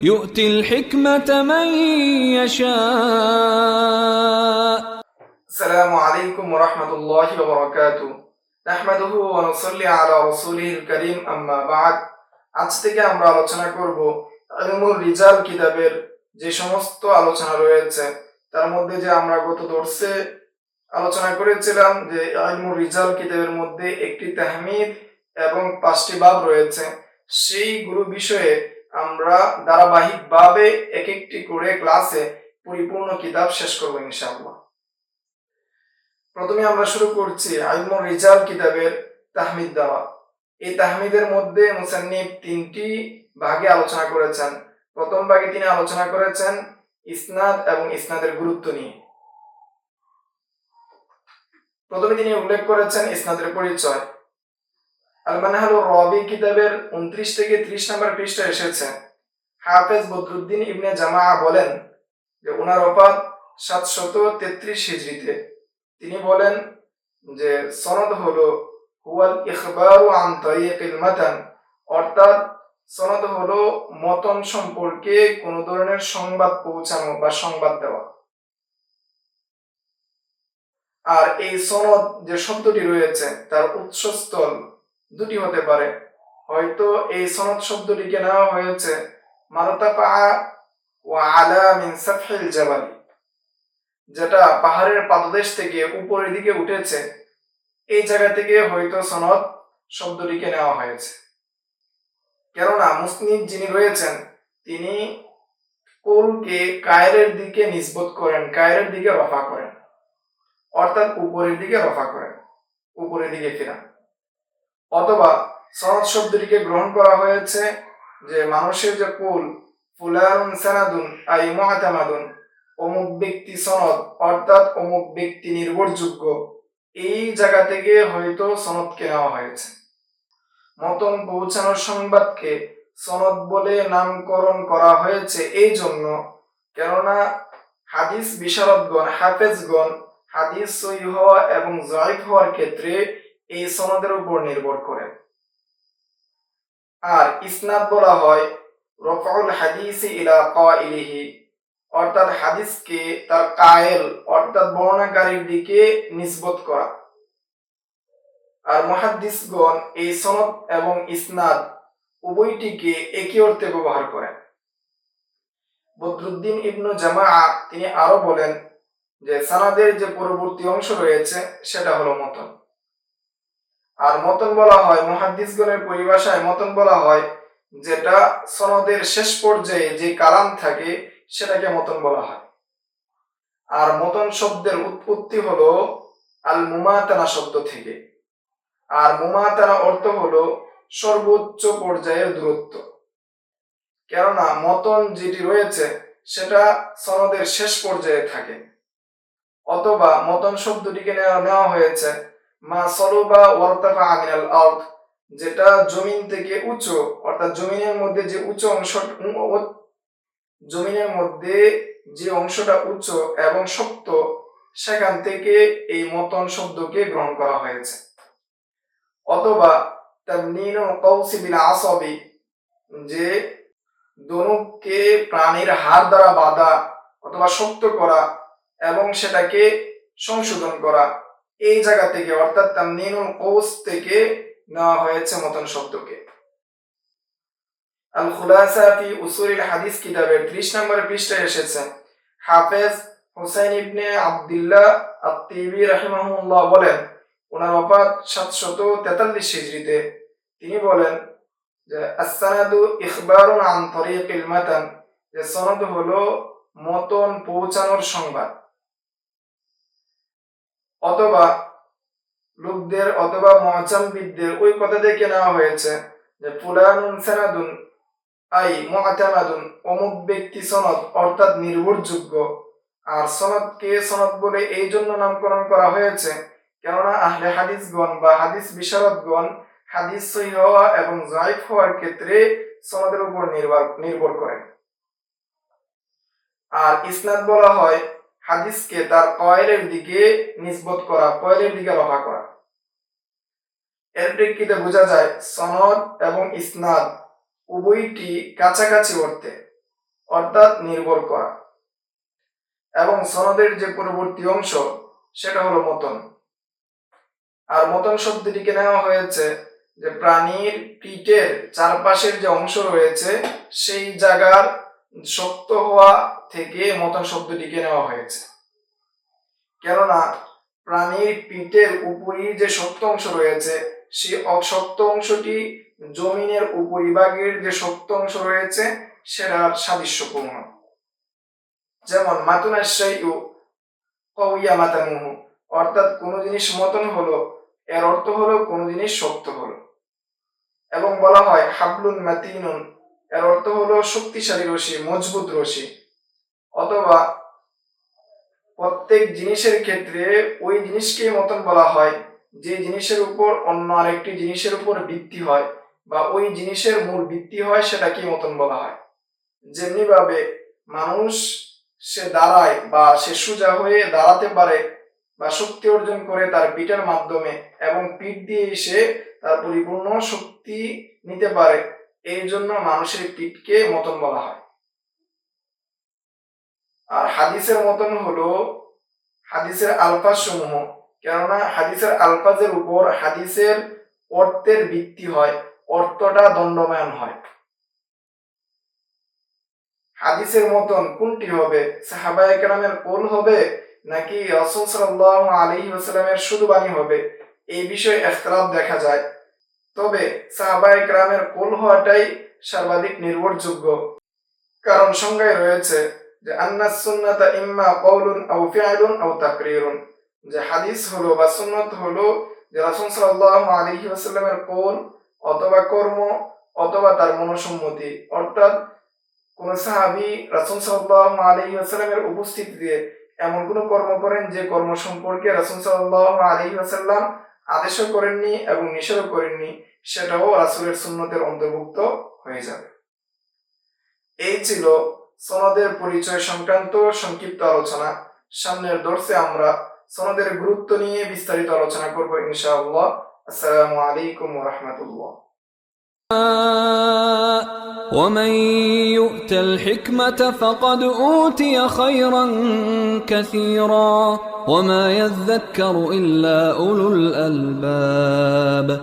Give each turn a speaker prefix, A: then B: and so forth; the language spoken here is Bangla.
A: يؤتي الحكمة من يشاء
B: السلام عليكم ورحمة الله وبركاته نحمده ونصلي على رسوله الكريم أما بعد আজ থেকে আমরা আলোচনা করব ইলমুল রিজাল কিতাবের যে সমস্ত আলোচনা রয়েছে তার মধ্যে যে আমরা গত দর্শে আলোচনা করেছিলাম যে ইলমুল রিজাল কিতাবের মধ্যে একটি তাহমিদ এবং পাঁচটি বাব রয়েছে সেই গুরু বিষয়ে আমরা ধারাবাহিকভাবে এক একটি করে ক্লাসে পরিপূর্ণ কিতাব শেষ করব ইনশাআল্লাহ। প্রথমে আমরা শুরু করছি আইলমুল রিজাল কিতাবের তাহমিদ দেওয়া। এই তাহমিদের মধ্যে মুসান্নিফ তিনটি ভাগে আলোচনা করেছেন। প্রথম ভাগে তিনি আলোচনা করেছেন ইসনাদ এবং ইসনাদের গুরুত্ব নিয়ে। প্রথমে তিনি উল্লেখ করেছেন ইসনাদের পরিচয়। আল মানহাল রবি কিতাবের উনত্রিশ থেকে ত্রিশ নম্বর পৃষ্ঠা এসেছে। হাফেজ বদরুদ্দিন ইবনে জামা বলেন যে ওনার অপাত সাতশত তেত্রিশ হিজড়িতে। তিনি বলেন যে সনদ হলো, হুয়াল ইখবারু অর্থাৎ সনদ হলো মতন সম্পর্কে কোন ধরনের সংবাদ পৌঁছানো বা সংবাদ দেওয়া। আর এই সনদ যে শব্দটি রয়েছে, তার উৎসস্থল দুটি হতে পারে। হয়তো এই সনদ শব্দটিকে নেওয়া হয়েছে মারতাপা ও আলা যেটা পাহাড়ের পাদদেশ থেকে উপরের দিকে উঠেছে। এই জায়গা থেকে হয়তো সনদ শব্দটিকে নেওয়া হয়েছে। কেননা মুসলিম যিনি রয়েছেন, তিনি কুলকে কায়রের দিকে নিসবত করেন, কায়রের দিকে রফা করেন, অর্থাৎ উপরের দিকে রফা করেন, উপরের দিকে ফেরান। অথবা সনদ শব্দটিকে গ্রহণ করা হয়েছে যে মানুষের যে কুল অমুক ব্যক্তি সনদ, অর্থাৎ অমুক ব্যক্তি নির্ভরযোগ্য, এই জায়গা থেকে হয়তো সনদকে নেওয়া হয়েছে। মতন পৌঁছানোর সংবাদকে সনদ বলে নামকরণ করা হয়েছে এই জন্য, কেননা হাদিস বিশারদগণ, হাফেজগণ, হাদিস সই হওয়া এবং জয়ীফ হওয়ার ক্ষেত্রে এই সনদের উপর নির্ভর করে। আর ইসনাদ বলা হয়, রফাউল হাদিস ইলা কাইলিহি, অর্থাৎ হাদিসকে তার কায়েল, অর্থাৎ বর্ণাকারীর দিকে নিসবত করা। আর মহাদ্দিসগণ এই সনদ এবং ইসনাদ উভয়টিকে একই অর্থে ব্যবহার করেন। বদরুদ্দিন ইবনু জামা তিনি আরও বলেন যে, সানাদের যে পরবর্তী অংশ রয়েছে, সেটা হলো মতন। আর মতন বলা হয়, মহাদ্দিসগণের পরিভাষায় মতন বলা হয়, যেটা সনদের শেষ পর্যায়ে যে কালাম থাকে, সেটাকে মতন বলা হয়। আর মতন শব্দের উৎপত্তি হলো আল মুমাতানা শব্দ থেকে। আর মুমাতানা অর্থ হলো সর্বোচ্চ পর্যায়ের দূরত্ব। কেননা মতন যেটি রয়েছে, সেটা সনদের শেষ পর্যায়ে থাকে। অথবা মতন শব্দটিকে নেওয়া নেওয়া হয়েছে যেটা জমিন থেকে উঁচু, অর্থাৎ জমিনের মধ্যে যে উঁচু অংশ জমিনের মধ্যে যে অংশটা উচ্চ এবং শক্ত, সেখান থেকে এই মতন শব্দকে গ্রহণ করা হয়েছে। অথবা তার কৌসি বিল আসবি, যে দনুককে প্রাণীর হার দ্বারা বাঁধা অথবা শক্ত করা এবং সেটাকে সংশোধন করা। এই জায়গা থেকে, অর্থাৎ তামনিনুল কৌস থেকে নেওয়া হয়েছে মতন শব্দকে। আল খুলাসা ফি উসুলিল হাদিস কিতাবের 30 নম্বর পৃষ্ঠায় এসেছে। হাফেজ হুসাইন ইবনে আব্দুল্লাহ আত-তিবি রাহিমাহুল্লাহ বলেন, ওনার ওফাত 743 হিজরিতে তিনি বলেন যে, আস-সানাদু ইখবারুন আন তরিকিল মাতান যে সনদ হলো মতন পৌঁছানোর সংবাদ। অথবা লোকদের অথবা মহাচামবিদদের ওই কথা থেকে নেওয়া হয়েছে যে ফুলানুন সানাদুন, আই মুআতামাদুন অমুক ব্যক্তি সনদ অর্থাৎ নির্ভরযোগ্য। আর সনদকে সনদ বলে এই জন্য নামকরণ করা হয়েছে? কেননা আহলে হাদিসগণ বা হাদিস বিশারদগণ হাদিস সহি হওয়া এবং জয়ীফ হওয়ার ক্ষেত্রে সনদের উপর নির্ভর নির্ভর করেন আর ইসনাদ বলা হয় হাদিসকে তার কয়েলের দিকে নিসবত করা, কয়েলের দিকে রফা করা। এর প্রেক্ষিতে বোঝা যায়, সনদ এবং ইসনাদ উভয়টি কাছাকাছি অর্থে, অর্থাৎ নির্ভর করা। এবং সনদের যে পরবর্তী অংশ, সেটা হলো মতন। আর মতন শব্দটিকে নেওয়া হয়েছে যে প্রাণীর পিঠের চারপাশের যে অংশ রয়েছে, সেই জায়গার শক্ত হওয়া থেকে মতন শব্দটিকে নেওয়া হয়েছে। কেননা প্রাণীর পিঠের উপরই যে শক্ত অংশ রয়েছে সেই অশক্ত অংশটি জমিনের উপরিভাগের যে শক্ত অংশ রয়েছে, সেটার সাদৃশ্যপূর্ণ। যেমন মাতুনাশাই ও মাতানুহু অর্থাৎ কোন জিনিস মতন হলো, এর অর্থ হলো কোন জিনিস শক্ত হলো। এবং বলা হয়, হাবলুন মাতিনুন এর অর্থ হলো শক্তিশালী রশি মজবুত রশি অথবা প্রত্যেক জিনিসের ক্ষেত্রে ওই জিনিসকে মতন বলা হয়, যে জিনিসের উপর অন্য আরেকটি জিনিসের উপর ভিত্তি হয় বা ওই জিনিসের মূল ভিত্তি হয় সেটাকে মতন বলা হয়। যেমনি ভাবে মানুষ সে দাঁড়ায় বা সে সোজা হয়ে দাঁড়াতে পারে বা শক্তি অর্জন করে তার পিঠের মাধ্যমে এবং পিঠ দিয়ে সে তার পরিপূর্ণ শক্তি নিতে পারে এই জন্য মানুষের পিঠকে মতন বলা হয়। আর হাদিসের মতন হলো হাদিসের আলফাজ সমূহ কেননা হাদিসের আলফাজের উপর হাদিসের অর্থের ভিত্তি হয়, অর্থটা দণ্ডময়ন হয়। হাদিসের মতন কোনটি হবে? সাহাবায়ে কেরামের কোল হবে, নাকি রসুল সাল্লাহ আলী ওসালামের শুধু বাণী হবে? এই বিষয়ে এখতলাফ দেখা যায়। তবে সাহাবায়ে কেরামের কোল হওয়াটাই সর্বাধিক নির্ভরযোগ্য। কারণ সংজ্ঞায় রয়েছে যে আন্নাস সুন্নাতা ইম্মা কওলুন আও ফিআলুন আও তাকরিরুন। যে হাদিস হলো বা সুন্নত হলো যে রাসূল সাল্লাল্লাহু আলাইহি ওয়াসাল্লামের কোল অথবা কর্ম অথবা তার মনসম্মতি, অর্থাৎ কোন সাহাবী রাসূল আলাইহি ওয়াসাল্লামের উপস্থিতিতে এমন কোন কর্ম করেন যে কর্ম সম্পর্কে রাসূল সাল্লাল্লাহু আলাইহি ওয়াসাল্লাম আদেশও করেননি এবং নিষেধও করেননি। সেটাও রাসূলের সুন্নতের অন্তর্ভুক্ত হয়ে যাবে এই ছিল সনদের পরিচয় সংক্রান্ত সংক্ষিপ্ত আলোচনা সামনের দর্শে আমরা সনদের গুরুত্ব নিয়ে বিস্তারিত আলোচনা করব ইনশাআল্লাহ আসসালামু আলাইকুম ওয়া রাহমাতুল্লাহ
A: ومن يؤت الحكمة فقد أوتي خيرا كثيرا وما يذكر إلا أولو الألباب